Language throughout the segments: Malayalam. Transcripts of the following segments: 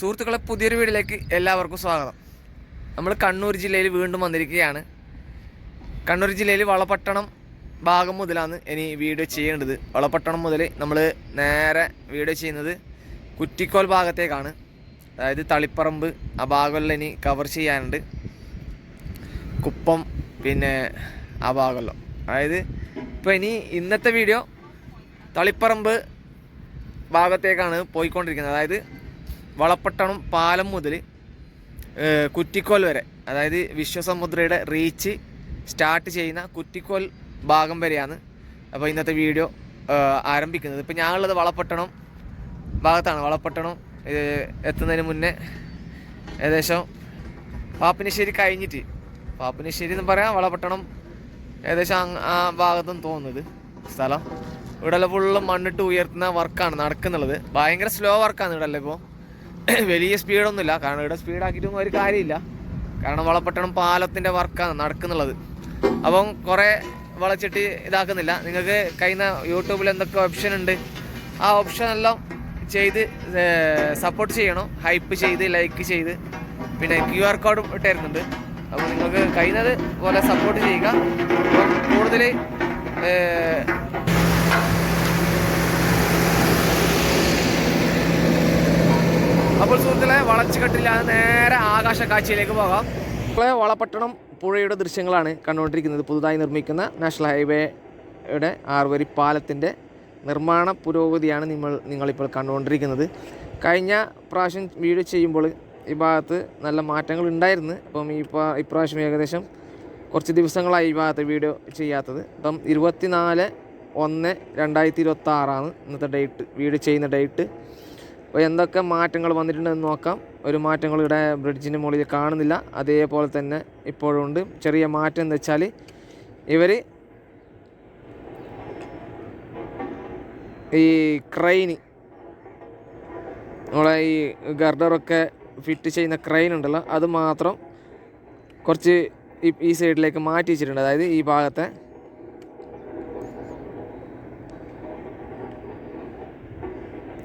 സുഹൃത്തുക്കളെ പുതിയൊരു വീഡിയോയിലേക്ക് എല്ലാവർക്കും സ്വാഗതം. നമ്മൾ കണ്ണൂർ ജില്ലയിൽ വീണ്ടും വന്നിരിക്കുകയാണ്. കണ്ണൂർ ജില്ലയിൽ വളപട്ടണം ഭാഗം മുതലാണ് ഇനി വീഡിയോ ചെയ്യേണ്ടത്. വളപട്ടണം മുതൽ നമ്മൾ നേരെ വീഡിയോ ചെയ്യുന്നത് കുറ്റിക്കോൽ ഭാഗത്തേക്കാണ്. അതായത് തളിപ്പറമ്പ് ആ ഭാഗമെല്ലാം ഇനി കവർ ചെയ്യാനുണ്ട്. കുപ്പം പിന്നെ ആ ഭാഗമല്ലോ. അതായത് ഇപ്പോൾ ഇനി ഇന്നത്തെ വീഡിയോ തളിപ്പറമ്പ് ഭാഗത്തേക്കാണ് പോയിക്കൊണ്ടിരിക്കുന്നത്. അതായത് വളപ്പട്ടണം പാലം മുതൽ കുറ്റിക്കോൽ വരെ. അതായത് വിശ്വസമുദ്രയുടെ റീച്ച് സ്റ്റാർട്ട് ചെയ്യുന്ന കുറ്റിക്കോൽ ഭാഗം വരെയാണ് അപ്പോൾ ഇന്നത്തെ വീഡിയോ ആരംഭിക്കുന്നത്. ഇപ്പോൾ ഞാനുള്ളത് വളപ്പട്ടണം ഭാഗത്താണ്. വളപ്പട്ടണം എത്തുന്നതിന് മുന്നേ ഏകദേശം പാപ്പിനിശ്ശേരി കഴിഞ്ഞിട്ട് പാപ്പിനിശ്ശേരി എന്ന് പറയാം വളപട്ടണം ഏകദേശം ആ ഭാഗത്തും തോന്നുന്നത് സ്ഥലം. ഇവിടെ ഫുള്ള് മണ്ണിട്ട് ഉയർത്തുന്ന വർക്കാണ് നടക്കുന്നുള്ളത്. ഭയങ്കര സ്ലോ വർക്കാണ് ഇവിടെ അല്ലേ ഇപ്പോൾ വലിയ സ്പീഡൊന്നുമില്ല. കാരണം ഇവിടെ സ്പീഡാക്കിയിട്ടൊന്നും ഒരു കാര്യമില്ല. കാരണം വളപ്പെട്ടണം പാലത്തിന്റെ വർക്കാണ് നടക്കുന്നുള്ളത്. അപ്പം കുറേ വളച്ചിട്ട് ഇതാക്കുന്നില്ല. നിങ്ങൾക്ക് കഴിഞ്ഞ യൂട്യൂബിൽ എന്തൊക്കെ ഓപ്ഷൻ ഉണ്ട്? ആ ഓപ്ഷൻ എല്ലാം ചെയ്ത് സപ്പോർട്ട് ചെയ്യണം. ഹൈപ്പ് ചെയ്ത് ലൈക്ക് ചെയ്ത്. പിന്നെ ക്യു ആർ കോഡും ഇട്ടായിരുന്നുണ്ട് അപ്പോൾ നിങ്ങൾക്ക് കഴിയുന്നത് പോലെ സപ്പോർട്ട് ചെയ്യുക. കൂടുതൽ അപ്പോൾ സുഹൃത്തുക്കളെ വളച്ചുകെട്ടില്ലാതെ നേരെ ആകാശ കാഴ്ചയിലേക്ക് പോകാം വളപട്ടണം പുഴയുടെ ദൃശ്യങ്ങളാണ് കണ്ടുകൊണ്ടിരിക്കുന്നത്. പുതുതായി നിർമ്മിക്കുന്ന നാഷണൽ ഹൈവേയുടെ ആറുവരി പാലത്തിന്റെ നിർമ്മാണ പുരോഗതിയാണ് നിങ്ങൾ നിങ്ങളിപ്പോൾ കണ്ടുകൊണ്ടിരിക്കുന്നത്. കഴിഞ്ഞ പ്രാവശ്യം വീഡിയോ ചെയ്യുമ്പോൾ ഈ ഭാഗത്ത് നല്ല മാറ്റങ്ങൾ ഉണ്ടായിരുന്നു. അപ്പം ഈ പ്രാ- ഇപ്രാവശ്യം ഏകദേശം കുറച്ച് ദിവസങ്ങളായി ഈ ഭാഗത്ത് വീഡിയോ ചെയ്യാത്തത്. അപ്പം ഇരുപത്തിനാല് ഒന്ന് രണ്ടായിരത്തി ഇരുപത്തി ആറാണ് ഇന്നത്തെ ഡേറ്റ് വീഡിയോ ചെയ്യുന്ന ഡേറ്റ്. അപ്പോൾ എന്തൊക്കെ മാറ്റങ്ങൾ വന്നിട്ടുണ്ടെന്ന് നോക്കാം. ഒരു മാറ്റങ്ങൾ ഇവിടെ ബ്രിഡ്ജിന് മുകളിൽ കാണുന്നില്ല. അതേപോലെ തന്നെ ഇപ്പോഴും ഉണ്ട്. ചെറിയ മാറ്റം എന്ന് വെച്ചാൽ ഇവർ ഈ ക്രെയിന് നമ്മളെ ഈ ഗർഡറൊക്കെ ഫിറ്റ് ചെയ്യുന്ന ക്രെയിൻ ഉണ്ടല്ലോ അത് മാത്രം കുറച്ച് ഈ സൈഡിലേക്ക് മാറ്റി വെച്ചിട്ടുണ്ട്. അതായത് ഈ ഭാഗത്തെ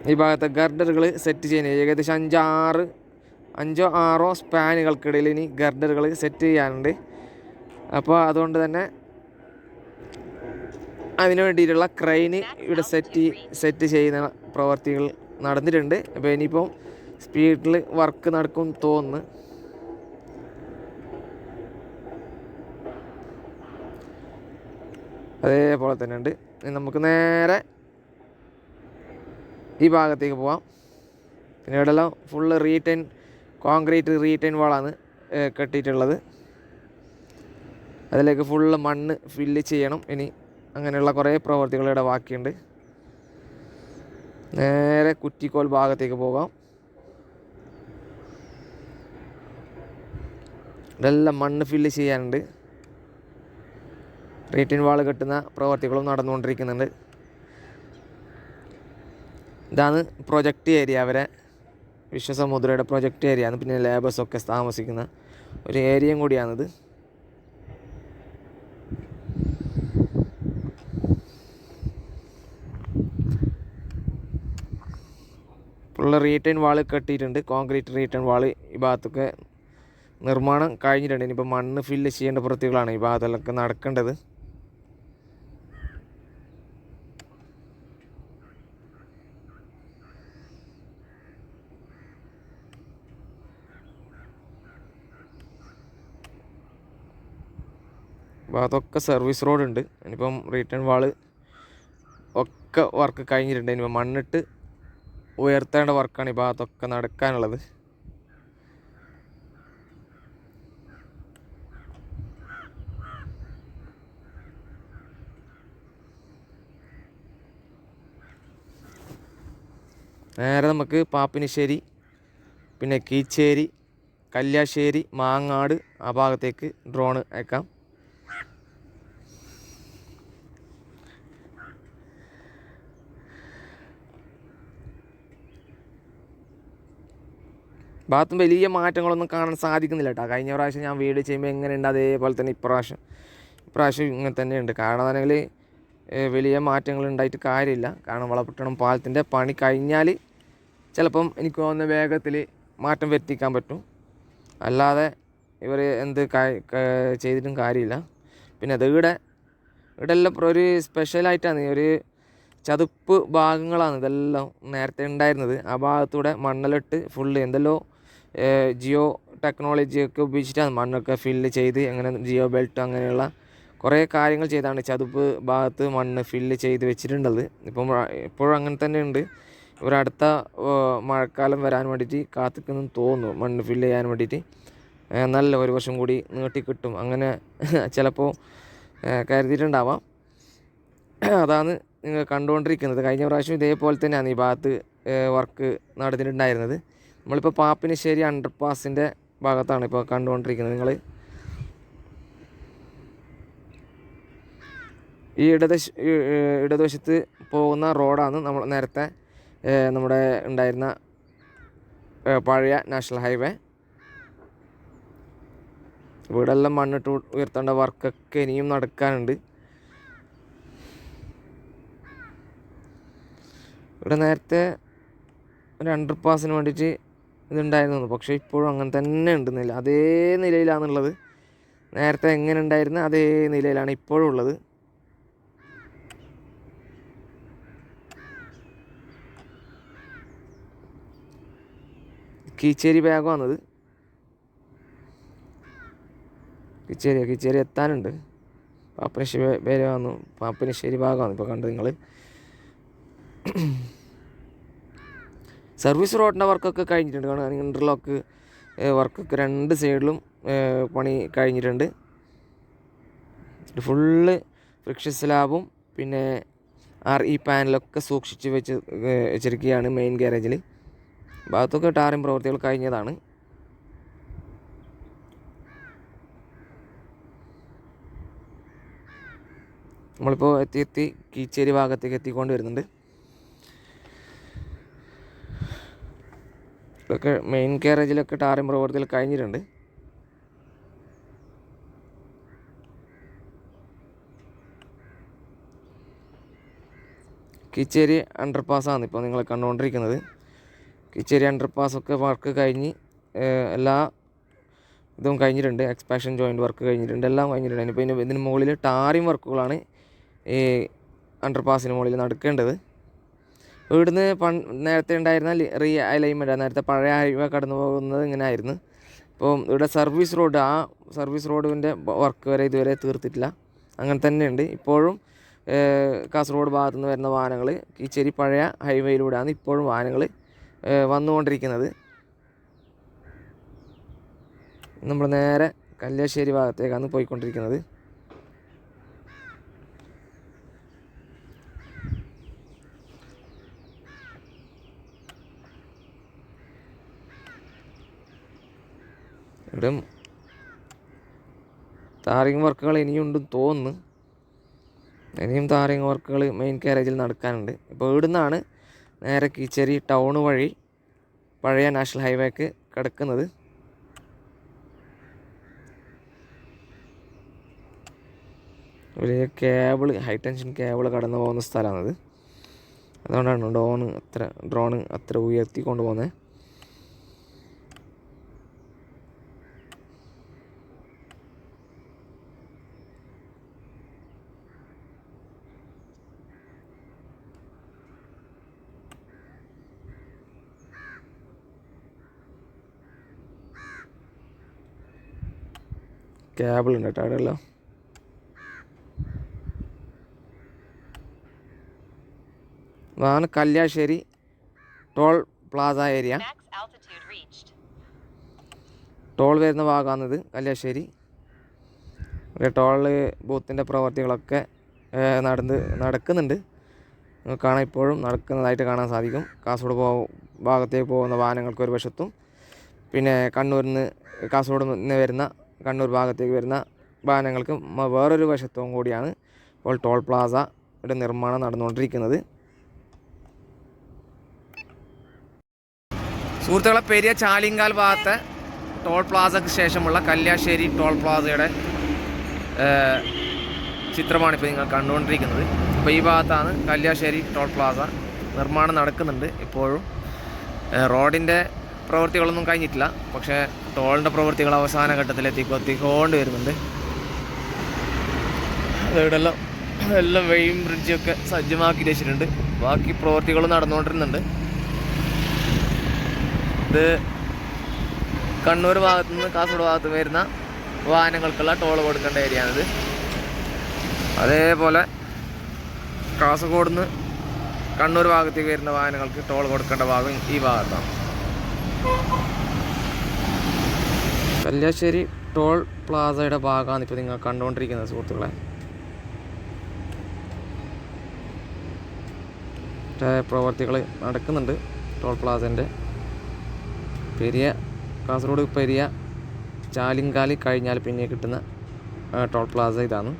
ഈ ഭാഗത്തെ ഗർഡറുകൾ സെറ്റ് ചെയ്യുന്നത്. ഏകദേശം അഞ്ചാറ് അഞ്ചോ ആറോ സ്പാനുകൾക്കിടയിൽ ഇനി ഗർഡറുകൾ സെറ്റ് ചെയ്യാനുണ്ട്. അപ്പോൾ അതുകൊണ്ട് തന്നെ അതിനു വേണ്ടിയിട്ടുള്ള ക്രെയിന് ഇവിടെ സെറ്റ് സെറ്റ് ചെയ്യുന്ന പ്രവർത്തികൾ നടന്നിട്ടുണ്ട്. അപ്പോൾ ഇനിയിപ്പം സ്പീഡിൽ വർക്ക് നടക്കും തോന്നുന്നു. അതേപോലെ തന്നെ ഉണ്ട്. നമുക്ക് നേരെ ഈ ഭാഗത്തേക്ക് പോവാം. പിന്നെ ഇവിടെ എല്ലാം ഫുള്ള് റീറ്റൈൻ കോൺക്രീറ്റ് റീറ്റൈൻ വാളാണ് കെട്ടിയിട്ടുള്ളത്. അതിലേക്ക് ഫുള്ള് മണ്ണ് ഫില്ല് ചെയ്യണം. ഇനി അങ്ങനെയുള്ള കുറേ പ്രവർത്തികൾ ഇവിടെ ബാക്കിയുണ്ട്. നേരെ കുറ്റിക്കോൽ ഭാഗത്തേക്ക് പോകാം. ഇതെല്ലാം മണ്ണ് ഫില്ല് ചെയ്യാനുണ്ട്. റീറ്റൈൻ വാൾ കെട്ടുന്ന പ്രവർത്തികളും നടന്നുകൊണ്ടിരിക്കുന്നുണ്ട്. ഇതാണ് പ്രൊജക്റ്റ് ഏരിയ. അവരെ വിശ്വസമുദ്രയുടെ പ്രൊജക്റ്റ് ഏരിയ ആണ്. പിന്നെ ലേബേഴ്സൊക്കെ താമസിക്കുന്ന ഒരു ഏരിയയും കൂടിയാണിത്. ഫുള്ള് റീറ്റേൺ വാൾ കെട്ടിയിട്ടുണ്ട്. കോൺക്രീറ്റ് റീറ്റേൺ വാൾ ഈ ഭാഗത്തൊക്കെ നിർമ്മാണം കഴിഞ്ഞിട്ടുണ്ട്. ഇനിയിപ്പോൾ മണ്ണ് ഫില്ല് ചെയ്യേണ്ട പ്രവൃത്തികളാണ് ഈ ഭാഗത്തിലൊക്കെ നടക്കേണ്ടത്. ഭാഗത്തൊക്കെ സർവീസ് റോഡ് ഉണ്ട്. ഇനിയിപ്പം റിട്ടേൺ വാൾ ഒക്കെ വർക്ക് കഴിഞ്ഞിട്ടുണ്ട്. ഇനിയിപ്പോൾ മണ്ണിട്ട് ഉയർത്തേണ്ട വർക്കാണ് ഈ ഭാഗത്തൊക്കെ നടക്കാനുള്ളത്. നേരെ നമുക്ക് പാപ്പിനിശ്ശേരി പിന്നെ കീച്ചേരി കല്യാശ്ശേരി മാങ്ങാട് ആ ഭാഗത്തേക്ക് ഡ്രോണ് അയക്കാം. ഭാഗത്തും വലിയ മാറ്റങ്ങളൊന്നും കാണാൻ സാധിക്കുന്നില്ല കേട്ടോ. കഴിഞ്ഞ പ്രാവശ്യം ഞാൻ വീട് ചെയ്യുമ്പോൾ എങ്ങനെയുണ്ട്? അതേപോലെ തന്നെ ഇപ്രാവശ്യം. ഇപ്രാവശ്യം ഇങ്ങനെ തന്നെയുണ്ട്. കാരണം അതാണെങ്കിൽ വലിയ മാറ്റങ്ങൾ ഉണ്ടായിട്ട് കാര്യമില്ല. കാരണം വളപ്പെട്ടണം പാലത്തിന്റെ പണി കഴിഞ്ഞാൽ ചിലപ്പം എനിക്ക് തോന്നുന്ന വേഗത്തിൽ മാറ്റം വരുത്തിക്കാൻ പറ്റും. അല്ലാതെ ഇവർ എന്ത് ചെയ്തിട്ടും കാര്യമില്ല. പിന്നെ അത് ഇവിടെ ഇവിടെ എല്ലാം പ്ര- ഒരു സ്പെഷ്യലായിട്ടാണ്. ഒരു ചതുപ്പ് ഭാഗങ്ങളാണ് ഇതെല്ലാം നേരത്തെ ഉണ്ടായിരുന്നത്. ആ ഭാഗത്തൂടെ മണ്ണലിട്ട് ഫുള്ള് എന്തെല്ലോ ജിയോ ടെക്നോളജിയൊക്കെ ഉപയോഗിച്ചിട്ടാണ് മണ്ണൊക്കെ ഫില്ല് ചെയ്ത് അങ്ങനെ ജിയോ ബെൽറ്റ് അങ്ങനെയുള്ള കുറേ കാര്യങ്ങൾ ചെയ്താണ് ചതുപ്പ് ഭാഗത്ത് മണ്ണ് ഫില്ല് ചെയ്ത് വെച്ചിട്ടുള്ളത്. ഇപ്പം ഇപ്പോഴും അങ്ങനെ തന്നെ ഉണ്ട്. ഇവരടുത്ത മഴക്കാലം വരാൻ വേണ്ടിയിട്ട് കാത്തിക്കുന്നു തോന്നുന്നു മണ്ണ് ഫില്ല് ചെയ്യാൻ വേണ്ടിയിട്ട്. നല്ല ഒരു വർഷം കൂടി നീട്ടി കിട്ടും അങ്ങനെ ചിലപ്പോൾ കരുതിയിട്ടുണ്ടാവാം. അതാണ് നിങ്ങൾ കണ്ടുകൊണ്ടിരിക്കുന്നത്. കഴിഞ്ഞ പ്രാവശ്യം ഇതേപോലെ തന്നെയാണ് ഈ ഭാഗത്ത് വർക്ക് നടന്നിട്ടുണ്ടായിരുന്നത്. നമ്മളിപ്പോൾ പാപ്പിനിശ്ശേരി അണ്ടർ പാസിന്റെ ഭാഗത്താണ് ഇപ്പോൾ കണ്ടുകൊണ്ടിരിക്കുന്നത്. നിങ്ങൾ ഈ ഇടതുശ ഇടതുവശത്ത് പോകുന്ന റോഡാണ് നമ്മൾ നേരത്തെ നമ്മുടെ ഉണ്ടായിരുന്ന പഴയ നാഷണൽ ഹൈവേ. വീടെല്ലാം മണ്ണിട്ട് ഉയർത്തേണ്ട വർക്കൊക്കെ ഇനിയും നടക്കാനുണ്ട്. ഇവിടെ നേരത്തെ ഒരു അണ്ടർ പാസിന് വേണ്ടിയിട്ട് ഇതുണ്ടായിരുന്നു പക്ഷേ ഇപ്പോഴും അങ്ങനെ തന്നെ ഉണ്ട് നില. അതേ നിലയിലാണുള്ളത്. നേരത്തെ എങ്ങനെ ഉണ്ടായിരുന്ന അതേ നിലയിലാണ് ഇപ്പോഴും ഉള്ളത്. കീച്ചേരി ബാഗാണത്. കിച്ചേരി കിച്ചേരി എത്താനുണ്ട്. പാപ്പനശ്ശേരി പേര് വന്നു പാപ്പനശ്ശേരി ഭാഗമാണ് ഇപ്പോൾ കണ്ടത് നിങ്ങൾ സർവീസ് റോഡിന്റെ വർക്കൊക്കെ കഴിഞ്ഞിട്ടുണ്ട്. കാരണം ഇന്റർലോക്ക് വർക്കൊക്കെ രണ്ട് സൈഡിലും പണി കഴിഞ്ഞിട്ടുണ്ട്. ഫുള്ള് വൃക്ഷ സ്ലാബും പിന്നെ ആർ ഇ പാനലൊക്കെ സൂക്ഷിച്ച് വെച്ച് വെച്ചിരിക്കുകയാണ് മെയിൻ ഗ്യാരേജിൽ ഭാഗത്തൊക്കെ ടാറിൻ പ്രവൃത്തികൾ കഴിഞ്ഞതാണ്. നമ്മളിപ്പോൾ എത്തി എത്തി കീച്ചേരി ഭാഗത്തേക്ക് എത്തിക്കൊണ്ട് വരുന്നുണ്ട് ഇതൊക്കെ മെയിൻ കാരേജിലൊക്കെ ടാറിങ് പ്രവർത്തികൾ കഴിഞ്ഞിട്ടുണ്ട്. കിച്ചേരി അണ്ടർ ആണ് ഇപ്പോൾ നിങ്ങൾ കണ്ടുകൊണ്ടിരിക്കുന്നത് കിച്ചേരി അണ്ടർ ഒക്കെ വർക്ക് കഴിഞ്ഞ് എല്ലാ ഇതും കഴിഞ്ഞിട്ടുണ്ട്. എക്സ്പാഷൻ ജോയിന്റ് വർക്ക് കഴിഞ്ഞിട്ടുണ്ട്. എല്ലാം കഴിഞ്ഞിട്ടുണ്ട്. ഇനിയിപ്പോൾ ഇതിന് മുകളിൽ ടാറിങ് വർക്കുകളാണ് ഈ അണ്ടർ പാസിന് മുകളിൽ നടക്കേണ്ടത്. ഇവിടുന്ന് പൺ നേരത്തെ ഉണ്ടായിരുന്ന റീ അലൈൻമെന്റാണ് നേരത്തെ പഴയ ഹൈവേ കടന്നു പോകുന്നത് ഇങ്ങനെ ആയിരുന്നു ഇപ്പോൾ ഇവിടെ സർവീസ് റോഡ് ആ സർവീസ് റോഡിന്റെ വർക്ക് വരെ ഇതുവരെ തീർത്തിട്ടില്ല. അങ്ങനെ തന്നെയുണ്ട്. ഇപ്പോഴും കാസർഗോഡ് ഭാഗത്തു നിന്ന് വരുന്ന വാഹനങ്ങൾ കീച്ചേരി പഴയ ഹൈവേയിലൂടെയാണ് ഇപ്പോഴും വാഹനങ്ങൾ വന്നുകൊണ്ടിരിക്കുന്നത്. നമ്മൾ നേരെ കല്യാശ്ശേരി ഭാഗത്തേക്കാണ് പോയിക്കൊണ്ടിരിക്കുന്നത്. ഇവിടെ താറിങ് വർക്കുകൾ ഇനിയുണ്ടെന്ന് തോന്നുന്നു. ഇനിയും താറിങ് വർക്കുകൾ മെയിൻ കാരേജിൽ നടക്കാനുണ്ട്. ഇപ്പോൾ ഇവിടുന്നാണ് നേരെ കീച്ചേരി ടൗൺ വഴി പഴയ നാഷണൽ ഹൈവേക്ക് കിടക്കുന്നത്. വലിയ കേബിൾ ഹൈ ടെൻഷൻ കേബിൾ കടന്നു പോകുന്ന സ്ഥലമാണത്. അതുകൊണ്ടാണ് ഡ്രോണ് അത്ര ഡ്രോണ് അത്ര ഉയർത്തി കൊണ്ടുപോകുന്നത് കേബിൾ ഉണ്ട് കേട്ടോ അതാണ് Kalliasseri toll plaza area. Toll വരുന്ന ഭാഗമാണിത് കല്യാശ്ശേരി. ഇവിടെ ടോൾ ബൂത്തിന്റെ പ്രവർത്തികളൊക്കെ നടന്ന് നടക്കുന്നുണ്ട്. നിങ്ങൾ കാണാൻ ഇപ്പോഴും നടക്കുന്നതായിട്ട് കാണാൻ സാധിക്കും. കാസർഗോഡ് പോ ഭാഗത്തേക്ക് പോകുന്ന വാഹനങ്ങൾക്ക് ഒരു വശത്തും പിന്നെ കണ്ണൂരിൽ നിന്ന് കാസർഗോഡ് നിന്ന് വരുന്ന കണ്ണൂർ ഭാഗത്തേക്ക് വരുന്ന വാഹനങ്ങൾക്ക് വേറൊരു വശത്തും കൂടിയാണ് ഇപ്പോൾ ടോൾ പ്ലാസ ഇവിടെ നിർമ്മാണം നടന്നുകൊണ്ടിരിക്കുന്നത്. സുഹൃത്തുക്കളെ പെരിയ ചാലിങ്കാൽ ഭാഗത്തെ ടോൾ പ്ലാസയ്ക്ക് ശേഷമുള്ള കല്യാശ്ശേരി ടോൾ പ്ലാസയുടെ ചിത്രമാണ് ഇപ്പോൾ നിങ്ങൾ കണ്ടുകൊണ്ടിരിക്കുന്നത്. അപ്പോൾ ഈ ഭാഗത്താണ് കല്യാശ്ശേരി ടോൾ പ്ലാസ നിർമ്മാണം നടക്കുന്നുണ്ട്. ഇപ്പോഴും റോഡിന്റെ പ്രവൃത്തികളൊന്നും കഴിഞ്ഞിട്ടില്ല. പക്ഷേ ടോളിന്റെ പ്രവൃത്തികൾ അവസാന ഘട്ടത്തിലെത്തി എത്തിക്കൊണ്ട് വരുന്നുണ്ട്. ഇവിടെല്ലാം എല്ലാം വെയും ബ്രിഡ്ജൊക്കെ സജ്ജമാക്കി വെച്ചിട്ടുണ്ട്. ബാക്കി പ്രവൃത്തികൾ നടന്നുകൊണ്ടിരുന്നുണ്ട്. ഇത് കണ്ണൂർ ഭാഗത്തു നിന്ന് കാസർഗോഡ് ഭാഗത്ത് വരുന്ന വാഹനങ്ങൾക്കുള്ള ടോൾ കൊടുക്കേണ്ട ഏരിയ ആണിത് അതേപോലെ കാസർഗോഡ് നിന്ന് കണ്ണൂർ ഭാഗത്തേക്ക് വരുന്ന വാഹനങ്ങൾക്ക് ടോൾ കൊടുക്കേണ്ട ഭാഗം ഈ ഭാഗത്താണ്. കല്യാശ്ശേരി ടോൾ പ്ലാസയുടെ ഭാഗമാണ് ഇപ്പോൾ നിങ്ങൾ കണ്ടുകൊണ്ടിരിക്കുന്നത് സുഹൃത്തുക്കളെ. പ്രവർത്തികൾ നടക്കുന്നുണ്ട് ടോൾ പ്ലാസന്റെ. പെരിയ കാസർഗോഡ് പെരിയ ചാലിങ്കാലി കഴിഞ്ഞാൽ പിന്നെ കിട്ടുന്ന ടോൾ പ്ലാസ ഇതാണ്.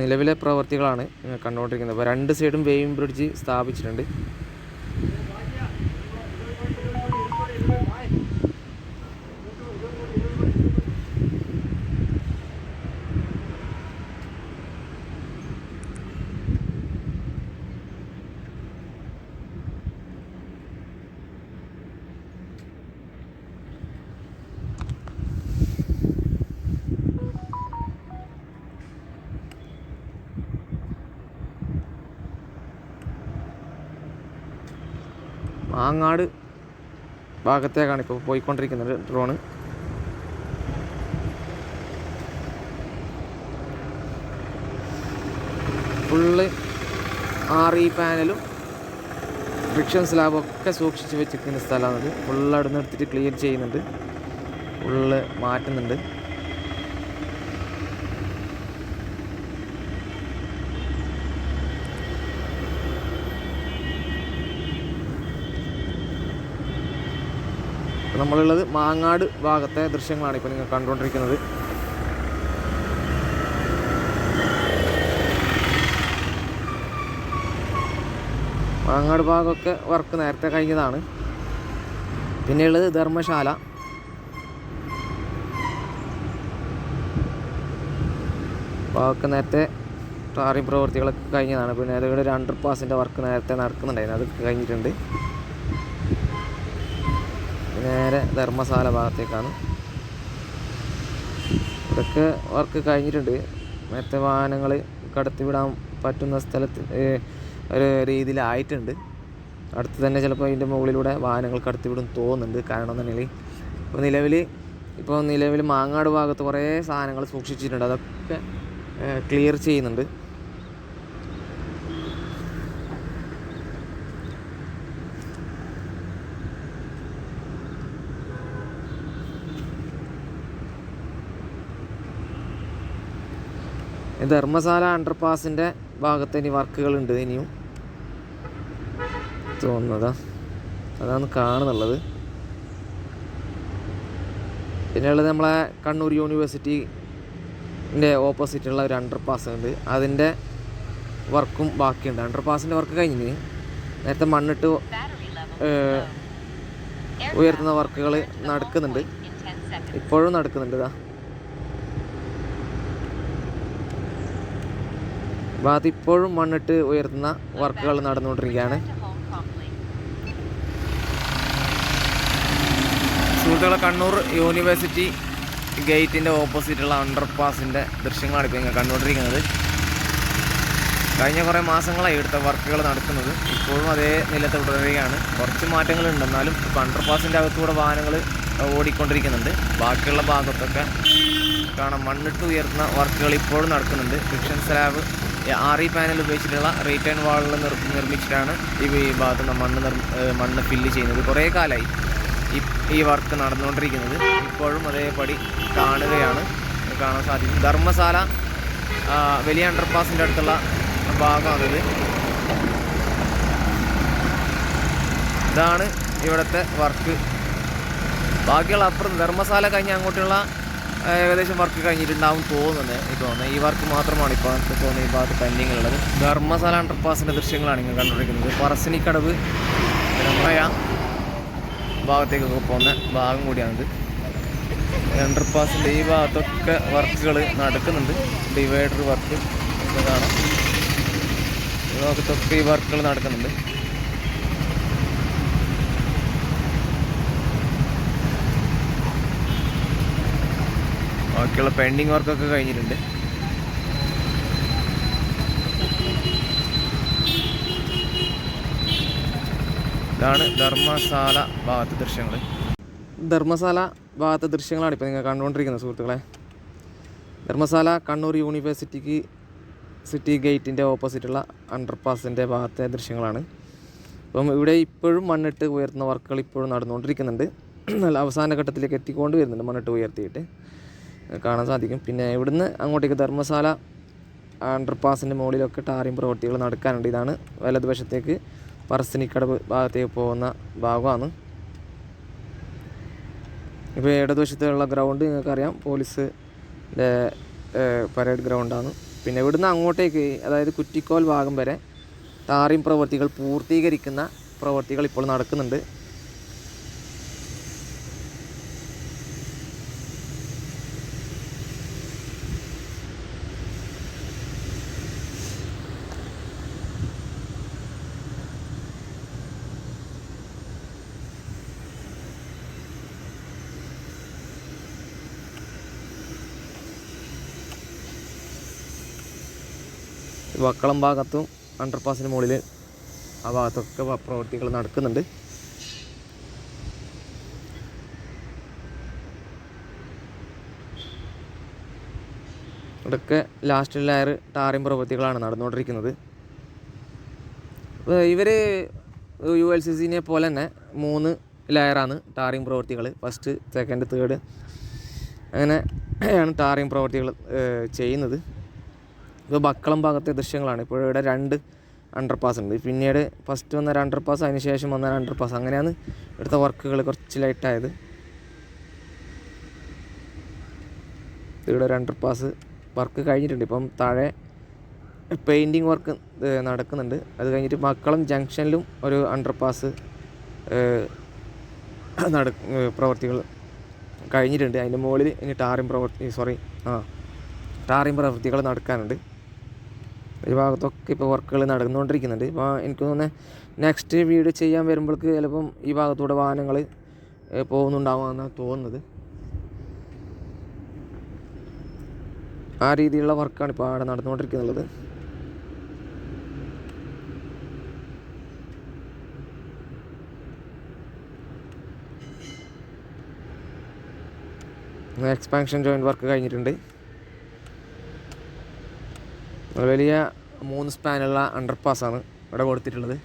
നിലവിലെ പ്രവർത്തികളാണ് നിങ്ങൾ കണ്ടുകൊണ്ടിരിക്കുന്നത്. അപ്പോൾ രണ്ട് സൈഡും വേവിംഗ് ബ്രിഡ്ജ് സ്ഥാപിച്ചിട്ടുണ്ട്. മാങ്ങാട് ഭാഗത്തേക്കാണ് ഇപ്പോൾ പോയിക്കൊണ്ടിരിക്കുന്നത് ഡ്രോണ് ഫുള്ള് ആർ ഇ പാനലും ഫ്രിക്ഷൻ സ്ലാബും ഒക്കെ സൂക്ഷിച്ച് വെച്ചിരിക്കുന്ന സ്ഥലമാണത്. ഫുള്ള് അവിടെ നിന്ന് എടുത്തിട്ട് ക്ലിയർ ചെയ്യുന്നുണ്ട്. ഫുള്ള് മാറ്റുന്നുണ്ട്. ഇപ്പം നമ്മളുള്ളത് മാങ്ങാട് ഭാഗത്തെ ദൃശ്യങ്ങളാണ് ഇപ്പോൾ നിങ്ങൾ കണ്ടുകൊണ്ടിരിക്കുന്നത്. മാങ്ങാട് ഭാഗമൊക്കെ വർക്ക് നേരത്തെ കഴിഞ്ഞതാണ്. പിന്നെയുള്ളത് ധർമ്മശാല. ഭാഗമൊക്കെ നേരത്തെ ടാറിംഗ് പ്രവൃത്തികളൊക്കെ കഴിഞ്ഞതാണ്. പിന്നെ അതുകൊണ്ട് ഒരു അണ്ടർ പാസിന്റെ വർക്ക് നേരത്തെ നടക്കുന്നുണ്ടായിരുന്നു. അത് കഴിഞ്ഞിട്ടുണ്ട്. നേരെ ധർമ്മശാല ഭാഗത്തേക്കാണ്. ഇതൊക്കെ വർക്ക് കഴിഞ്ഞിട്ടുണ്ട്. നേരത്തെ വാഹനങ്ങൾ കടത്തിവിടാൻ പറ്റുന്ന സ്ഥലത്ത് ഒരു രീതിയിലായിട്ടുണ്ട്. അടുത്ത് തന്നെ ചിലപ്പോൾ അതിന്റെ മുകളിലൂടെ വാഹനങ്ങൾ കടത്തിവിടും തോന്നുന്നുണ്ട്. കാരണം എന്നുണ്ടെങ്കിൽ ഇപ്പോൾ നിലവിൽ ഇപ്പോൾ നിലവിൽ മാങ്ങാട് ഭാഗത്ത് കുറേ സാധനങ്ങൾ സൂക്ഷിച്ചിട്ടുണ്ട്. അതൊക്കെ ക്ലിയർ ചെയ്യുന്നുണ്ട്. ധർമ്മശാല അണ്ടർപാസിന്റെ ഭാഗത്ത് ഇനി വർക്കുകളുണ്ട് ഇനിയും. തോന്നുന്നതാ. അതാണ് കാണുന്നുള്ളത്. പിന്നെയുള്ളത് നമ്മളെ കണ്ണൂർ യൂണിവേഴ്സിറ്റിന്റെ ഓപ്പോസിറ്റുള്ള ഒരു അണ്ടർപാസ് ഉണ്ട്. അതിന്റെ വർക്കും ബാക്കിയുണ്ട്. അണ്ടർപാസിന്റെ വർക്ക് കഴിഞ്ഞ് നേരത്തെ മണ്ണിട്ട് ഉയർത്തുന്ന വർക്കുകൾ നടക്കുന്നുണ്ട്. ഇപ്പോഴും നടക്കുന്നുണ്ട് ഇതാ. ഭാഗത്ത് ഇപ്പോഴും മണ്ണിട്ട് ഉയർത്തുന്ന വർക്കുകൾ നടന്നുകൊണ്ടിരിക്കുകയാണ്. സുഹൃത്തുക്കളെ കണ്ണൂർ യൂണിവേഴ്സിറ്റി ഗേറ്റിന്റെ ഓപ്പോസിറ്റുള്ള അണ്ടർപാസിന്റെ ദൃശ്യങ്ങളാണ് ഇപ്പോൾ ഇങ്ങനെ കണ്ടുകൊണ്ടിരിക്കുന്നത്. കഴിഞ്ഞ കുറേ മാസങ്ങളായി ഇവിടുത്തെ വർക്കുകൾ നടക്കുന്നത്. ഇപ്പോഴും അതേ നിലത്ത് തുടരുകയാണ്. കുറച്ച് മാറ്റങ്ങളുണ്ട് എന്നാലും ഇപ്പോൾ അണ്ടർപാസിന്റെ അകത്തൂടെ വാഹനങ്ങൾ ഓടിക്കൊണ്ടിരിക്കുന്നുണ്ട്. ബാക്കിയുള്ള ഭാഗത്തൊക്കെ കാണാം മണ്ണിട്ട് ഉയർത്തുന്ന വർക്കുകൾ ഇപ്പോഴും നടക്കുന്നുണ്ട്. Friction slab R E panel ഉപയോഗിച്ചിട്ടുള്ള റീറ്റേൺ വാളിൽ നിർ നിർമ്മിച്ചിട്ടാണ് ഈ ഭാഗത്ത് മണ്ണ് മണ്ണ് ഫില്ല് ചെയ്യുന്നത്. കുറേ കാലമായി ഈ വർക്ക് നടന്നുകൊണ്ടിരിക്കുന്നത്. ഇപ്പോഴും അതേപടി കാണുകയാണ്. കാണാൻ സാധിക്കും. ധർമ്മശാല വലിയ അണ്ടർപാസിന്റെ അടുത്തുള്ള ഭാഗമാണിത്. ഇതാണ് ഇവിടുത്തെ വർക്ക് ബാക്കിയുള്ള അപ്പുറം ധർമ്മശാല കഴിഞ്ഞ് അങ്ങോട്ടുള്ള ഏകദേശം വർക്ക് കഴിഞ്ഞിട്ടുണ്ടാവും തോന്നുന്നത് എനിക്ക് തോന്നുന്നത് ഈ വർക്ക് മാത്രമാണ് ഇപ്പോൾ എനിക്ക് തോന്നുന്നത് ഈ ഭാഗത്ത് പെൻഡിങ് ഉള്ളത് ധർമ്മശാല അണ്ടർപാസിന്റെ ദൃശ്യങ്ങളാണ് നിങ്ങൾ കണ്ടുപിടിക്കുന്നത് പറശ്ശിനിക്കടവ് ബ്രഹ്മയ ഭാഗത്തേക്കൊക്കെ പോകുന്ന ഭാഗം കൂടിയാണിത്. അണ്ടർപാസിന്റെ ഈ ഭാഗത്തൊക്കെ വർക്കുകൾ നടക്കുന്നുണ്ട്. ഡിവൈഡർ വർക്ക് കാണാം. ഈ ഭാഗത്തൊക്കെ ഈ വർക്കുകൾ നടക്കുന്നുണ്ട്. ബാക്കിയുള്ള പെൻഡിങ് വർക്കൊക്കെ കഴിഞ്ഞിട്ടുണ്ട്. ഇതാണ് ധർമ്മശാല ഭാഗത്തെ ദൃശ്യങ്ങൾ ധർമ്മശാല ഭാഗത്തെ ദൃശ്യങ്ങളാണ് ഇപ്പോൾ നിങ്ങൾ കണ്ടുകൊണ്ടിരിക്കുന്നത് സുഹൃത്തുക്കളെ. ധർമ്മശാല കണ്ണൂർ യൂണിവേഴ്സിറ്റിക്ക് സിറ്റി ഗേറ്റിന്റെ ഓപ്പോസിറ്റുള്ള അണ്ടർപാസിന്റെ ഭാഗത്തെ ദൃശ്യങ്ങളാണ്. അപ്പം ഇവിടെ ഇപ്പോഴും മണ്ണിട്ട് ഉയർത്തുന്ന വർക്കുകൾ ഇപ്പോഴും നടന്നുകൊണ്ടിരിക്കുന്നുണ്ട്. നല്ല അവസാന ഘട്ടത്തിലേക്ക് എത്തിക്കൊണ്ട് വരുന്നുണ്ട് മണ്ണിട്ട് ഉയർത്തിയിട്ട്. കാണാൻ സാധിക്കും. പിന്നെ ഇവിടുന്ന് അങ്ങോട്ടേക്ക് ധർമ്മശാല അണ്ടർപാസിന്റെ മുകളിലൊക്കെ ടാറിങ് പ്രവൃത്തികൾ നടക്കാനുണ്ട്. ഇതാണ് വലതുവശത്തേക്ക് പറശ്ശിനിക്കടവ് ഭാഗത്തേക്ക് പോകുന്ന ഭാഗമാണ്. ഇപ്പോൾ ഇടതുവശത്തുള്ള ഗ്രൗണ്ട് നിങ്ങൾക്കറിയാം. പോലീസിന്റെ പരേഡ് ഗ്രൗണ്ടാണ് പിന്നെ ഇവിടുന്ന് അങ്ങോട്ടേക്ക് അതായത് കുറ്റിക്കോൽ ഭാഗം വരെ ടാറിങ് പ്രവൃത്തികൾ പൂർത്തീകരിക്കുന്ന പ്രവൃത്തികൾ ഇപ്പോൾ നടക്കുന്നുണ്ട്. വക്കളം ഭാഗത്തും അണ്ടർപാസിന് മുകളിൽ ആ ഭാഗത്തൊക്കെ പ്രവൃത്തികൾ നടക്കുന്നുണ്ട്. ഇവിടെയൊക്കെ ലാസ്റ്റ് ലെയർ ടാറിങ് പ്രവൃത്തികളാണ് നടന്നുകൊണ്ടിരിക്കുന്നത്. ഇവർ യു എൽ സി സിനെ പോലെ തന്നെ മൂന്ന് ലെയറാണ് ടാറിങ് പ്രവൃത്തികൾ ഫസ്റ്റ് സെക്കൻഡ് തേർഡ് അങ്ങനെ ആണ് ടാറിങ് പ്രവൃത്തികൾ ചെയ്യുന്നത്. ഇത് ബക്കളം ഭാഗത്തെ ദൃശ്യങ്ങളാണ്. ഇപ്പോൾ ഇവിടെ രണ്ട് അണ്ടർപാസ് ഉണ്ട്. പിന്നീട് ഫസ്റ്റ് വന്ന അണ്ടർപാസ് അതിന് ശേഷം വന്ന അണ്ടർപാസ് അങ്ങനെയാണ് ഇവിടുത്തെ വർക്കുകൾ കുറച്ച് ലൈറ്റായത് ഇവിടെ ഒരു അണ്ടർപാസ് വർക്ക് കഴിഞ്ഞിട്ടുണ്ട്. ഇപ്പം താഴെ പെയിന്റിങ് വർക്ക് നടക്കുന്നുണ്ട്. അത് കഴിഞ്ഞിട്ട് മക്കളം ജംഗ്ഷനിലും ഒരു അണ്ടർപാസ് നട പ്രവർത്തികൾ കഴിഞ്ഞിട്ടുണ്ട്. അതിന്റെ മുകളിൽ ഇനി ടാറിം പ്രവർത്തി സോറി ആ ടാറിം പ്രവൃത്തികൾ നടക്കാനുണ്ട്. ഈ ഭാഗത്തൊക്കെ ഇപ്പോൾ വർക്കുകൾ നടന്നുകൊണ്ടിരിക്കുന്നുണ്ട്. ഇപ്പോൾ എനിക്ക് തോന്നുന്നത് നെക്സ്റ്റ് വീട് ചെയ്യാൻ വരുമ്പോഴേക്ക് ചിലപ്പം ഈ ഭാഗത്തൂടെ വാഹനങ്ങൾ പോകുന്നുണ്ടാവുമെന്നാണ് തോന്നുന്നത്. ആ രീതിയിലുള്ള വർക്കാണ് ഇപ്പോൾ അവിടെ നടന്നുകൊണ്ടിരിക്കുന്നുള്ളത്. എക്സ്പാൻഷൻ ജോയിന്റ് വർക്ക് കഴിഞ്ഞിട്ടുണ്ട്. ഒരു വലിയ മൂന്ന് സ്പാനുള്ള അണ്ടർ പാസ്സാണ് ഇവിടെ കൊടുത്തിട്ടുള്ളത്.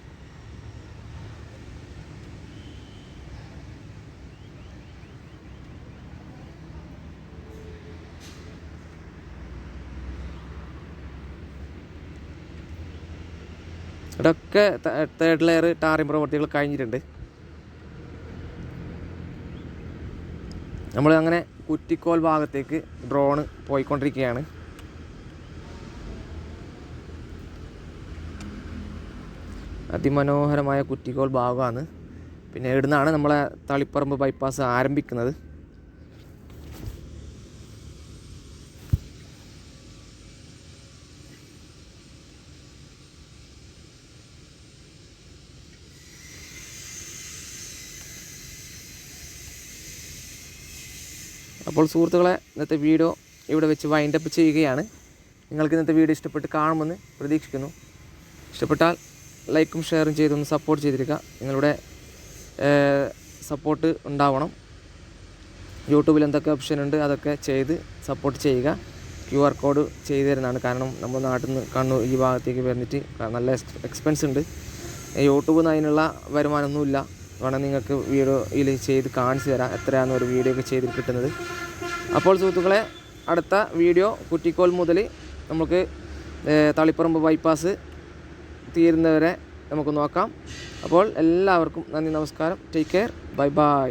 ഇവിടെയൊക്കെ തേർഡ് ലെയർ ടാറിംഗ് പ്രവർത്തികൾ കഴിഞ്ഞിട്ടുണ്ട്. നമ്മൾ അങ്ങനെ കുറ്റിക്കോൽ ഭാഗത്തേക്ക് ഡ്രോണ് പോയിക്കൊണ്ടിരിക്കുകയാണ്. അതിമനോഹരമായ കുറ്റിക്കോൾ ഭാഗമാണ്. പിന്നെ ഇവിടുന്നാണ് നമ്മളെ തളിപ്പറമ്പ് ബൈപ്പാസ് ആരംഭിക്കുന്നത്. അപ്പോൾ സുഹൃത്തുക്കളെ ഇന്നത്തെ വീഡിയോ ഇവിടെ വെച്ച് വൈൻഡപ്പ് ചെയ്യുകയാണ്. നിങ്ങൾക്ക് ഇന്നത്തെ വീഡിയോ ഇഷ്ടപ്പെട്ട് കാണുമെന്ന് പ്രതീക്ഷിക്കുന്നു. ഇഷ്ടപ്പെട്ടാൽ ലൈക്കും ഷെയറും ചെയ്തൊന്ന് സപ്പോർട്ട് ചെയ്തിരിക്കുക. നിങ്ങളുടെ സപ്പോർട്ട് ഉണ്ടാവണം. യൂട്യൂബിൽ എന്തൊക്കെ ഓപ്ഷൻ ഉണ്ട് അതൊക്കെ ചെയ്ത് സപ്പോർട്ട് ചെയ്യുക. ക്യു ആർ കോഡ് ചെയ്തു തരുന്നതാണ് കാരണം നമ്മുടെ നാട്ടിൽ നിന്ന് കണ്ണൂർ ഈ ഭാഗത്തേക്ക് വന്നിട്ട് നല്ല എക്സ്പെൻസ് ഉണ്ട്. യൂട്യൂബിൽ നിന്ന് അതിനുള്ള വരുമാനമൊന്നുമില്ല വേണം നിങ്ങൾക്ക് വീഡിയോയിൽ ചെയ്ത് കാണിച്ചു തരാം എത്രയാണ് ഒരു വീഡിയോ ഒക്കെ ചെയ്ത് കിട്ടുന്നത്. അപ്പോൾ സുഹൃത്തുക്കളെ അടുത്ത വീഡിയോ കുറ്റിക്കോൽ മുതൽ നമുക്ക് തളിപ്പറമ്പ് ബൈപ്പാസ് തീരുന്നവരെ നമുക്ക് നോക്കാം. അപ്പോൾ എല്ലാവർക്കും നന്ദി നമസ്കാരം. Take care bye bye